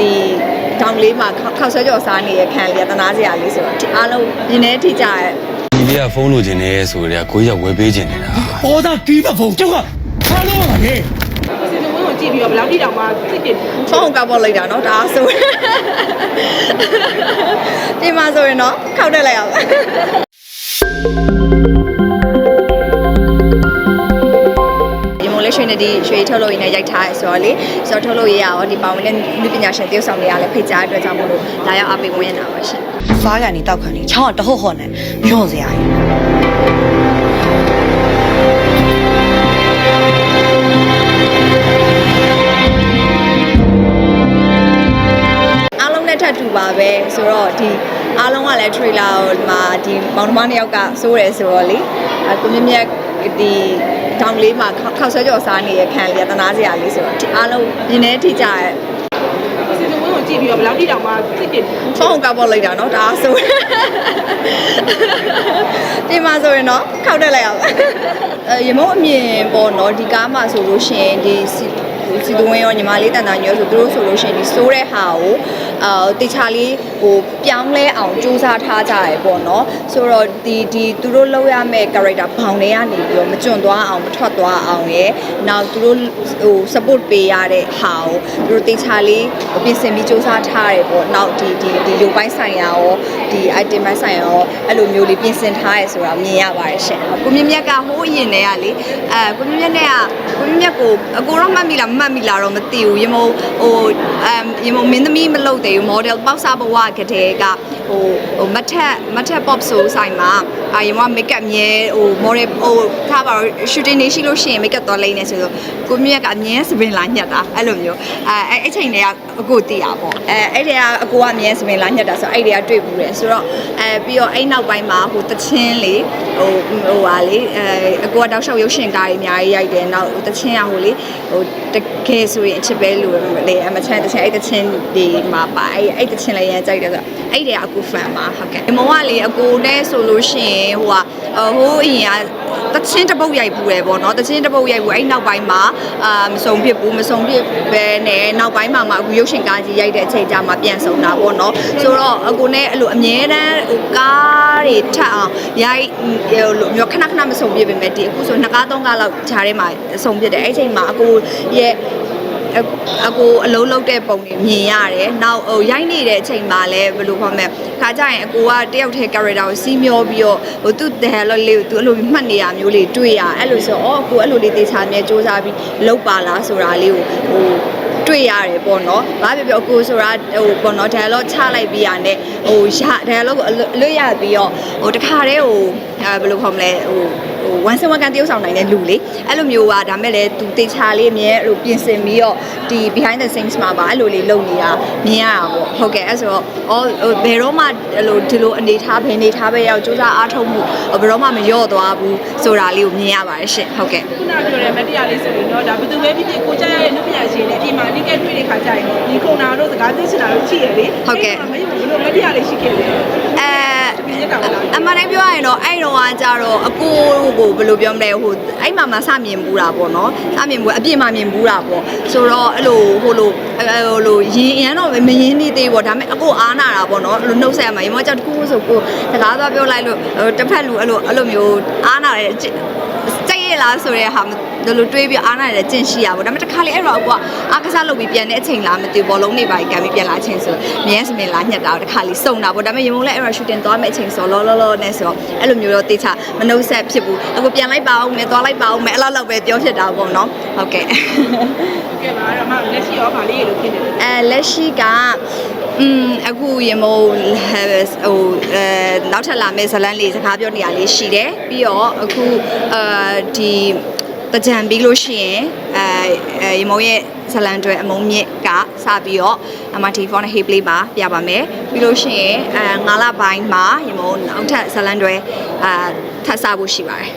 ဒီတောင်လေးမှာခောက်ခောက်ဆွဲကြော်စားနေတဲ့ခံလေးကတနာစရာလေးဆိုတော့ဒီအားလုံးမြင်နေထိကြရဲ့ ဒီလေးကဖုန်းလိုချင်နေဆိုကြတဲ့ကိုကြီးကဝယ်ပေးချင်နေတာ ဟောတာတီးတဲ့ဖုန်းကျောက်ကဖားလို့ပါလေ စီစဉ်ဝင်ကိုကြည့်ပြီးတော့ဘယ်လောက်ထိတောင်မှစိတ်ပြည့် ဖုန်းကောက်ပေါ်လိုက်တာเนาะဒါအားဆိုဒီမှာဆိုရင်เนาะခောက်တက်လိုက်အောင် ဒီမိုလေးရွှေနဲ့ဒီရွှေထုတ်လို့ရင်းနဲ့ရိုက်ထားရဆိုတော့လေဆိုတော့ထုတ်လို့ရရအောင်ဒီပါဝင်တဲ့လူပညာရှင်တယောက်ဆောင်တွေကလည်းဖိတ်ကြားတဲ့အတွက်ကြောင့်မို့လို့လာရောက်အားပေးဝင်နေတာပါရှင်စားကန်နေတောက်ခံနေချောင်းကတဟုတ်ဟုတ်နဲ့ညွန့်စရာကြီးအားလုံးနဲ့ထပ်တူပါပဲဆိုတော့ဒီအားလုံးကလည်း trailer ကိုဒီမှာဒီမောင်နှမနှစ်ယောက်ကစိုးတယ်ဆိုတော့လေအကိုမြင့်မြတ် ဒီတောင်လေးမှာခောက်ခောက်ဆွဲကြော်စားနေတဲ့ခံလေးကတနာစရာလေးဆိုတော့ဒီအားလုံးမြင်နေထိကြရဲ့ စီစဉ်ဝင်ကိုကြည့်ပြီးတော့ဘယ်လောက်ထိတောင်မှစိတ်ပြည့် ဖုန်းကောက်ပေါ်လိုက်တာเนาะဒါအားဆိုဒီမှာဆိုရင်เนาะခောက်တက်လိုက်အောင်အဲရမုံအမြင်ပေါ့เนาะဒီကားမှာဆိုလို့ရှိရင်ဒီ ဦးစီးသွင်းရောညီမလေးတန်တာညောဆိုသူတို့ဆိုလို့ရှိရင်ဒီစိုးတဲ့ဟာကိုအာတေချာလေးဟိုပြောင်းလဲအောင်စူးစမ်းထားကြရပေါ့နော်ဆိုတော့ဒီဒီသူတို့လောက်ရမဲ့ character ဘောင်တွေကနေပြီးတော့မကျွန့်သွားအောင်မထွက်သွားအောင်ရယ်နောက်သူတို့ဟို support ပေးရတဲ့ဟာကိုသူတို့တေချာလေးပြင်ဆင်ပြီးစူးစမ်းထားရပေါ့နောက်ဒီဒီဒီရုပ်ပိုင်းဆိုင်ရာရောဒီ item ပိုင်းဆိုင်ရာရောအဲ့လိုမျိုးလေးပြင်ဆင်ထားရဆိုတာမြင်ရပါတယ်ရှင်ကိုမြင့်မြတ်ကဟိုးအရင်တည်းကလေအဲကိုမြင့်မြတ်နဲ့က ကိုမြင့်မြတ်ကိုအကိုတော့မှတ်မိလားမမှတ်မိလားတော့မသိဘူးရေမုံဟိုအမ်ရေမုံမင်းသမီးမလုပ်သေးဘူး model ပေါက်စားဘဝကတည်းကဟိုဟိုမထက်မထက် pop ဆိုဆိုင်မှာ အာရေမုံ make up မြဲဟို model ဟိုထားပါတော့ shooting နေရှိလို့ရှိရင် make up သွားလိမ့်နေဆိုတော့ကိုမြင့်မြတ်ကအမြဲစပင်လာညက်တာအဲ့လိုမျိုးအဲအဲ့အချိန်တည်းကအကိုတည်တာပေါ့အဲအဲ့တည်းကအကိုကအမြဲစပင်လာညက်တာဆိုအဲ့တည်းကတွေ့ဘူးတယ်ဆိုတော့အဲပြီးတော့အဲ့နောက်ပိုင်းမှာဟိုတချင်းလေဟိုဟိုဟာလေအဲအကိုကတောက်လျှောက်ရုပ်ရှင်ကားကြီးအများကြီးရိုက်တယ်နောက်တချင်းကဟိုလေဟိုတကယ်ဆိုရင်အချစ်ပဲလို့လေအမချမ်းတချင်းအဲ့တချင်းဒီမှာပါအဲ့အဲ့တချင်းလည်းရမ်းကြိုက်တယ်ဆိုတော့အဲ့တည်းကအကို fan ပါဟုတ်ကဲ့ဒီမောင်ကလေအကိုနဲ့ဆိုလို့ရှိရင်ဟိုကဟိုအရင်ကတချင်းတစ်ပုတ်ရိုက်ဘူးတယ်ပေါ့နော်တချင်းတစ်ပုတ်ရိုက်ဘူးအဲ့နောက်ပိုင်းမှာအာမစုံဖြစ်ဘူးမစုံဖြစ်ပဲနဲ့နောက်ပိုင်းမှာမှအခုရုပ်ရှင်ကားကြီးရိုက်တဲ့အချိန်ကြာမှပြန်ဆုံတာပေါ့နော်ဆိုတော့အကိုနဲ့အဲ့လိုအမြဲတမ်းဟိုကားတွေထပ်အောင်ရိုက်ဟိုလိုမျိုးခဏခဏမစုံပြစ်ပေမဲ့ဒီအခုဆိုနှစ်ကားသုံးကားလောက်ခြားထဲမှာစုံပြစ်တယ်အဲ့အချိန်မှာအကိုရဲ့ အအကိုအလုံးလုံးတဲ့ပုံတွေမြင်ရတယ်။နောက်ဟိုရိုက်နေတဲ့အချိန်မှာလည်းဘယ်လိုခေါ်မလဲ။ခါကြရင်အကိုကတယောက်တည်း character ကိုစီးမျောပြီးတော့ဟိုသူ့ dialogue လေးကိုသူအဲ့လိုမှတ်နေရမျိုးလေးတွေ့ရ။အဲ့လိုဆိုအော်အကိုအဲ့လိုလေးသေချာမြဲစူးစမ်းပြီးလုပ်ပါလားဆိုတာလေးကိုဟိုတွေ့ရတယ်ပေါ့နော်။ဘာပြောပြောအကိုဆိုတာဟိုပေါ့နော် dialogue ချလိုက်ပြီးရတဲ့ဟိုရ dialogue ကိုအလွတ်အလွတ်ရပြီးတော့ဟိုတခါတည်းဟိုအဲဘယ်လိုခေါ်မလဲဟို ဟိုဝန်ဆန်ဝန်ကန်တယောက်ဆောင်နိုင်တဲ့လူလေအဲ့လိုမျိုးကဒါမဲ့လေသူတေချာလေးအမြဲအဲ့လိုပြင်ဆင်ပြီးတော့ဒီ behind the scenes မှာပါအဲ့လိုလေးလုပ်နေတာမြင်ရတာပေါ့ဟုတ်ကဲ့အဲ့ဆိုတော့အော်ဟိုဘယ်တော့မှအဲ့လိုဒီလိုအနေထားဘယ်အနေထားပဲရောက်စူးစမ်းအားထုတ်မှုဘယ်တော့မှမလျော့သွားဘူးဆိုတာလေးကိုမြင်ရပါတယ်ရှင့်ဟုတ်ကဲ့ခုနပြောတဲ့မတရားလေးဆိုရင်တော့ဒါဘယ်သူပဲဖြစ်ဖြစ်ကိုကြရတဲ့လူပညာရှင်တွေအပြင်မှာအနိကတွေ့တဲ့ခါကျရင်ဒီခုံနာတို့စကားသိချင်တာတို့ရှိရလေမင်းဘယ်လိုမတရားလေးရှိခဲ့လဲအဲ ပြည့်ရတာလားအမှန်တမ်းပြောရရင်တော့အဲ့တော့ကကြတော့အကိုကိုဘယ်လိုပြောမလဲဟိုအဲ့မှာမှစမြင်ဘူးတာပေါ့နော်စမြင်ဘူးအပြစ်မှမြင်ဘူးတာပေါ့ဆိုတော့အဲ့လိုဟိုလိုအဲဟိုလိုရင်အရန်တော့မရင်နေသေးပေါ့ဒါပေမဲ့အကိုအားနာတာပေါ့နော်အဲ့လိုနှုတ်ဆက်ရမှာရေမောကြောက်တစ်ခုဆိုကိုစကားသွားပြောလိုက်လို့ဟိုတစ်ဖက်လူအဲ့လိုအဲ့လိုမျိုးအားနာတယ် ကြိတ်ရလားဆိုတဲ့ဟာဒီလိုတွေးပြီးအားနာတယ်ကျင့်ရှိရပါဘောဒါပေမဲ့တစ်ခါလေအဲ့တော့အကွာအားကစားလုပ်ပြီးပြန်တဲ့အချိန်လားမသိဘူးဘောလုံးနေပါကန်ပြီးပြန်လာအချိန်ဆိုမြဲစမင်လာညက်တာတစ်ခါလေစုံတာပေါ့ဒါပေမဲ့ရေမုံလည်းအဲ့တော့ shooting သွားမယ့်အချိန်ဆိုလောလောလောနဲ့ဆိုတော့အဲ့လိုမျိုးတော့တေချာမနှုတ်ဆက်ဖြစ်ဘူးအခုပြန်လိုက်ပါအောင်မယ်သွားလိုက်ပါအောင်မယ်အဲ့လောက်လောက်ပဲပြောဖြစ်တာပေါ့နော်ဟုတ်ကဲ့ကဲပါတော့မှလက်ရှိရောဗာလေးလို့ဖြစ်နေတယ်အဲလက်ရှိက อืมအခုရေမိုးဟိုအဲနောက်ထပ်လာမယ့်ဇလန်းလေးစကားပြောနေရလေးရှိတယ်ပြီးတော့အခုအဲဒီတကြံပြီးလို့ရှိရင်အဲရေမိုးရဲ့ဇလန်တွေအမုံမြင့်ကစပြီးတော့ MRT4 နဲ့ Hey Play မှာပြပါမယ်ပြီးလို့ရှိရင်အဲ9လပိုင်းမှာရေမိုးနောက်ထပ်ဇလန်တွေအာထပ်ဆဖို့ရှိပါတယ်